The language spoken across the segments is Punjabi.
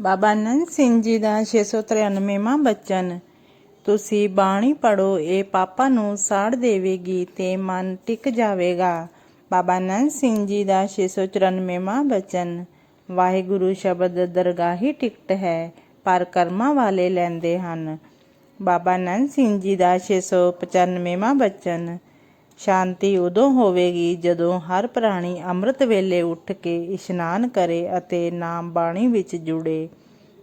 ਬਾਬਾ ਨੰਦ ਸਿੰਘ ਜੀ ਦਾ 693ਵਾਂ ਬਚਨ, ਤੁਸੀਂ ਬਾਣੀ ਪੜੋ ਇਹ ਪਾਪਾ ਨੂੰ ਸਾੜ ਦੇਵੇਗੀ ਤੇ ਮਨ ਟਿਕ ਜਾਵੇਗਾ। ਬਾਬਾ ਨੰਦ ਸਿੰਘ ਜੀ ਦਾ 694ਵਾਂ ਬਚਨ, ਵਾਹਿਗੁਰੂ ਸ਼ਬਦ ਦਰਗਾਹੀ ਟਿਕਟ ਹੈ, ਪਰ ਕਰਮਾਂ ਵਾਲੇ ਲੈਂਦੇ ਹਨ। ਬਾਬਾ ਨੰਦ ਸਿੰਘ ਜੀ ਦਾ 695ਵਾਂ ਬਚਨ ਸ਼ਾਂਤੀ ਉਦੋਂ ਹੋਵੇਗੀ ਜਦੋਂ ਹਰ ਪ੍ਰਾਣੀ ਅੰਮ੍ਰਿਤ ਵੇਲੇ ਉੱਠ ਕੇ ਇਸ਼ਨਾਨ ਕਰੇ ਅਤੇ ਨਾਮ ਬਾਣੀ ਵਿੱਚ ਜੁੜੇ।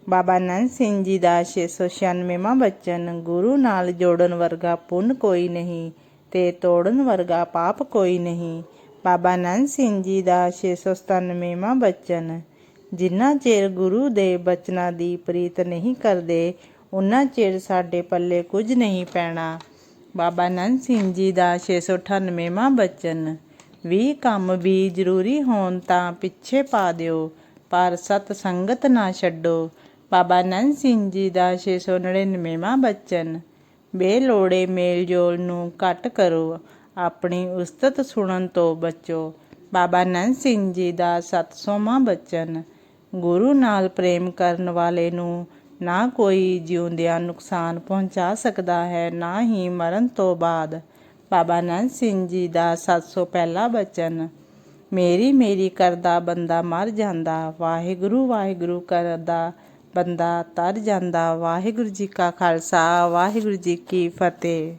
ਬਾਬਾ ਨੰਦ ਸਿੰਘ ਜੀ ਦਾ 696ਵਾਂ ਬਚਨ, ਗੁਰੂ ਨਾਲ ਜੋੜਨ ਵਰਗਾ ਪੁੰਨ ਕੋਈ ਨਹੀਂ ਤੇ ਤੋੜਨ ਵਰਗਾ ਪਾਪ ਕੋਈ ਨਹੀਂ। ਬਾਬਾ ਨੰਦ ਸਿੰਘ ਜੀ ਦਾ 697ਵਾਂ ਬਚਨ, ਜਿੰਨਾ ਚਿਰ ਗੁਰੂ ਦੇ ਬਚਨਾਂ ਦੀ ਪ੍ਰੀਤ ਨਹੀਂ ਕਰਦੇ, ਉਨਾ ਚਿਰ ਸਾਡੇ ਪੱਲੇ ਕੁਝ ਨਹੀਂ ਪੈਣਾ। ਬਾਬਾ ਨੰਦ ਸਿੰਘ ਜੀ ਦਾ 698ਵਾਂ ਬਚਨ। ਵੀ ਕੰਮ ਵੀ ਜ਼ਰੂਰੀ ਹੋਣ ਤਾਂ ਪਿੱਛੇ ਪਾ ਦਿਓ, ਪਰ ਸਤ ਸੰਗਤ ਨਾ ਛੱਡੋ। ਬਾਬਾ ਨੰਦ ਸਿੰਘ ਜੀ ਦਾ 699ਵਾਂ ਬਚਨ। ਬੇਲੋੜੇ ਮੇਲ ਜੋਲ ਨੂੰ ਘੱਟ ਕਰੋ, ਆਪਣੀ ਉਸਤਤ ਸੁਣਨ ਤੋਂ ਬਚੋ। ਬਾਬਾ ਨੰਦ ਸਿੰਘ ਜੀ ਦਾ 700ਵਾਂ ਬਚਨ। ਗੁਰੂ ਨਾਲ ਪ੍ਰੇਮ ਕਰਨ ਵਾਲੇ ਨੂੰ ਨਾ ਕੋਈ ਜਿਉਂਦਿਆਂ ਨੁਕਸਾਨ ਪਹੁੰਚਾ ਸਕਦਾ ਹੈ, ਨਾ ਹੀ ਮਰਨ ਤੋਂ ਬਾਅਦ। ਬਾਬਾ ਨੰਦ ਸਿੰਘ ਜੀ ਦਾ 700 ਪਹਿਲਾ ਬਚਨ, ਮੇਰੀ ਮੇਰੀ ਕਰਦਾ ਬੰਦਾ ਮਰ ਜਾਂਦਾ, ਵਾਹਿਗੁਰੂ ਵਾਹਿਗੁਰੂ ਕਰਦਾ ਬੰਦਾ ਤਰ ਜਾਂਦਾ, ਵਾਹਿਗੁਰੂ ਜੀ ਕਾ ਖਾਲਸਾ, ਵਾਹਿਗੁਰੂ ਜੀ ਕੀ ਫਤਿਹ।